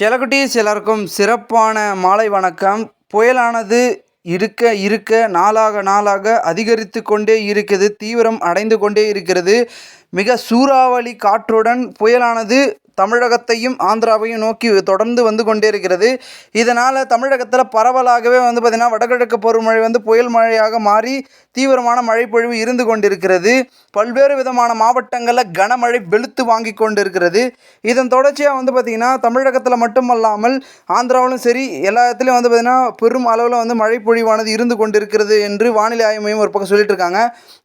செலகுட்டீஸ் எல்லாருக்கும் சிறப்பான மாலை வணக்கம். புயலானது இருக்க இருக்க நாளாக நாளாக அதிகரித்து கொண்டே இருக்கிறது தீவிரம் அடைந்து கொண்டே இருக்கிறது. மிக சூறாவளி காற்றுடன் புயலானது தமிழகத்தையும் ஆந்திராவையும் நோக்கி தொடர்ந்து வந்து கொண்டே இருக்கிறது. இதனால் தமிழகத்தில் பரவலாகவே வந்து பார்த்திங்கன்னா வடகிழக்கு பருவமழை வந்து புயல் மழையாக மாறி தீவிரமான மழைப்பொழிவு இருந்து கொண்டிருக்கிறது. பல்வேறு விதமான மாவட்டங்களில் கனமழை வெளுத்து வாங்கி கொண்டிருக்கிறது. இதன் தொடர்ச்சியாக வந்து பார்த்திங்கன்னா தமிழகத்தில் மட்டுமல்லாமல் ஆந்திராவிலும் சரி எல்லா இடத்துலையும் வந்து பார்த்திங்கன்னா பெரும் அளவில் வந்து மழைப்பொழிவானது இருந்து கொண்டிருக்கிறது என்று வானிலை ஆய்வு மையம் ஒரு பக்கம் சொல்லிட்டு இருக்காங்க.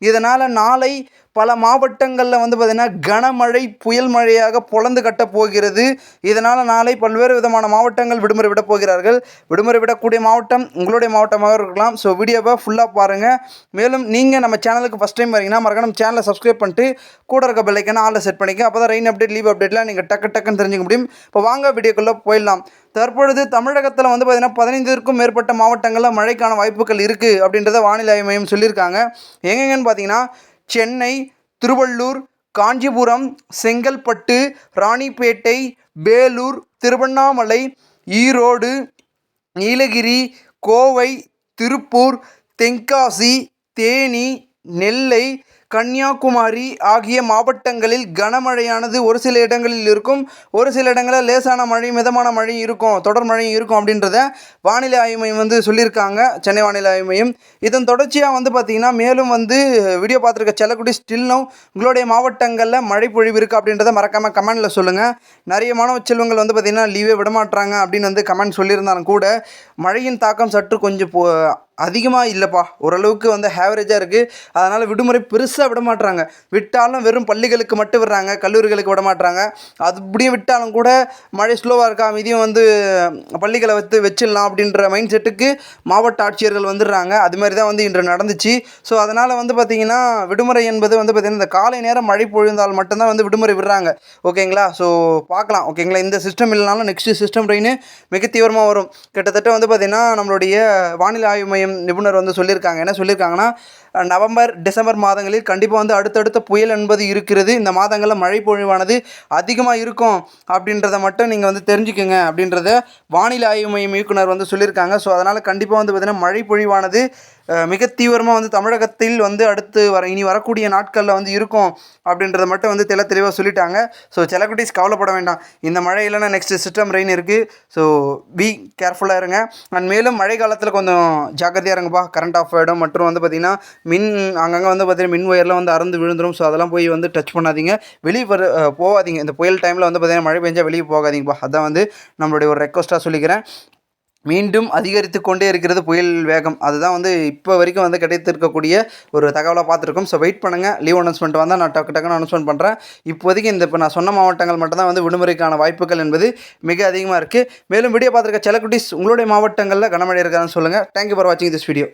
இதனால் நாளை பல மாவட்டங்களில் வந்து பார்த்திங்கன்னா கனமழை புயல் மழையாக பொழந்து கட்டப் போகிறது. இதனால் நாளை பல்வேறு விதமான மாவட்டங்கள் விடுமுறை விடப் போகிறார்கள். விடுமுறை விடக்கூடிய மாவட்டம் உங்களுடைய மாவட்டமாக இருக்கலாம். ஸோ வீடியோவை ஃபுல்லாக பாருங்கள் மேலும் நீங்கள் நம்ம சேனலுக்கு ஃபஸ்ட் டைம் வரீங்கன்னா மறக்காம சேனலை சப்ஸ்கிரைப் பண்ணிட்டு கூட இருக்க பெல்லைக்கான ஆளில் செட் பண்ணிக்க அப்போ தான் ரெயின் அப்டேட் லீவ் அப்டேட்லாம் நீங்கள் டக்கு டக்குன்னு தெரிஞ்சுக்க முடியும். இப்போ வாங்க வீடியோக்குள்ளே போயிடலாம். தற்பொழுது தமிழகத்தில் வந்து பார்த்திங்கன்னா பதினைந்திற்கும் மேற்பட்ட மாவட்டங்களில் மழைக்கான வாய்ப்புகள் இருக்குது அப்படின்றத வானிலை மையம் சொல்லியிருக்காங்க. எங்கெங்கன்னு பார்த்தீங்கன்னா சென்னை திருவள்ளூர் காஞ்சிபுரம் செங்கல்பட்டு ராணிப்பேட்டை வேலூர் திருவண்ணாமலை ஈரோடு நீலகிரி கோவை திருப்பூர் தென்காசி தேனி நெல்லை கன்னியாகுமரி ஆகிய மாவட்டங்களில் கனமழையானது ஒரு சில இடங்களில் இருக்கும். ஒரு சில இடங்களில் லேசான மழை மிதமான மழை இருக்கும். தொடர் மழை இருக்கும் அப்படின்றத வானிலை ஆய்வு மையம் வந்து சொல்லியிருக்காங்க. சென்னை வானிலை ஆய்வு மையம். இதன் தொடர்ச்சியாக வந்து பார்த்திங்கன்னா மேலும் வந்து வீடியோ பார்த்துருக்க செல்லக்குடி ஸ்டில்லும் உங்களுடைய மாவட்டங்களில் மழை பொழிவு இருக்குது அப்படின்றத மறக்காமல் கமெண்டில் சொல்லுங்கள் நிறைய மாணவ செல்வங்கள் வந்து பார்த்திங்கன்னா லீவே விடமாட்டுறாங்க அப்படின்னு வந்து கமெண்ட் சொல்லியிருந்தாலும் கூட மழையின் தாக்கம் சற்று கொஞ்சம் போ அதிகமாக இல்லைப்பா. ஓரளவுக்கு வந்து ஹேவரேஜாக இருக்குது அதனால் விடுமுறை பெருசாக விட மாட்டுறாங்க விட்டாலும் வெறும் பள்ளிகளுக்கு மட்டும் விடுறாங்க. கல்லூரிகளுக்கு விட மாட்டுறாங்க அது விட்டாலும் கூட மழை ஸ்லோவாக இருக்கா மீதியும் வந்து பள்ளிகளை வைத்து வச்சிடலாம் அப்படின்ற மைண்ட் செட்டுக்கு மாவட்ட ஆட்சியர்கள் வந்துடுறாங்க. அது மாதிரி தான் வந்து இன்று நடந்துச்சு. ஸோ அதனால் வந்து பார்த்திங்கன்னா விடுமுறை என்பது வந்து பார்த்திங்கன்னா இந்த காலை நேரம் மழை பொழுந்தால் மட்டும்தான் வந்து விடுமுறை விடுறாங்க. ஓகேங்களா ஸோ பார்க்கலாம் ஓகேங்களா இந்த சிஸ்டம் இல்லைனாலும் நெக்ஸ்ட்டு சிஸ்டம் ரெயின் மிக தீவிரமாக வரும். கிட்டத்தட்ட வந்து பார்த்திங்கன்னா நம்மளுடைய வானிலை ஆய்வு மையம் நிபுணர் வந்து சொல்லியிருக்காங்க. என்ன சொல்லியிருக்காங்கன்னா நவம்பர் டிசம்பர் மாதங்களில் கண்டிப்பாக வந்து அடுத்தடுத்த புயல் என்பது இருக்கிறது. இந்த மாதங்களில் மழை பொழிவானது அதிகமாக இருக்கும் அப்படின்றத மட்டும் நீங்கள் வந்து தெரிஞ்சுக்கோங்க அப்படின்றத வானிலை ஆய்வு மையம் இயக்குனர் வந்து சொல்லியிருக்காங்க. ஸோ அதனால் கண்டிப்பாக வந்து பார்த்திங்கன்னா மழை பொழிவானது மிக தீவிரமாக வந்து தமிழகத்தில் வந்து அடுத்து வர இனி வரக்கூடிய நாட்களில் வந்து இருக்கும் அப்படின்றத மட்டும் வந்து தெல தெளிவாக சொல்லிட்டாங்க. ஸோ செலக்குட்டிஸ் கவலைப்பட வேண்டாம். இந்த மழை இல்லைன்னா நெக்ஸ்ட் சிஸ்டம் ரெயின் இருக்குது ஸோ பி கேர்ஃபுல்லாக இருங்க. அண்ட் மேலும் மழை காலத்தில் கொஞ்சம் ஜாக்கிரதையாக இருங்கப்பா. கரண்ட் ஆஃப் ஆகிடும் மற்றும் வந்து பார்த்திங்கன்னா மின் அங்கங்கே வந்து பார்த்திங்கன்னா மின் ஒயர்லாம் வந்து அறந்து விழுந்துடும் ஸோ அதெல்லாம் போய் வந்து டச் பண்ணாதீங்க. வெளியே வர போகாதீங்க. இந்த புயல் டைமில் வந்து பார்த்திங்கன்னா மழை பெஞ்சால் வெளியே போகாதீங்கப்பா அதான் வந்து நம்மளுடைய ஒரு ரெக்வஸ்ட்டாக சொல்லிக்கிறேன். மீண்டும் அதிகரித்து கொண்டே இருக்கிறது புயல் வேகம். அதுதான் வந்து இப்போ வரைக்கும் வந்து கிடைத்திருக்கக்கூடிய ஒரு தகவலாக பார்த்துருக்கோம். ஸோ வெயிட் பண்ணுங்கள் லீவ் அனௌன்ஸ்மெண்ட் வந்தால் நான் டக்கு டக்குன்னு அனௌன்ஸ்மெண்ட் பண்ணுறேன் இப்போதைக்கு இந்த இப்போ நான் சொன்ன மாவட்டங்கள் மட்டும்தான் வந்து விடுமுறைக்கான வாய்ப்புகள் என்பது மிக அதிகமாக இருக்குது மேலும் வீடியோ பார்த்துருக்க செலக்குட்டிஸ் உங்களுடைய மாவட்டங்களில் கனமழை இருக்காதுன்னு சொல்லுங்கள் தேங்க்யூ ஃபார் வாட்சிங் திஸ் வீடியோ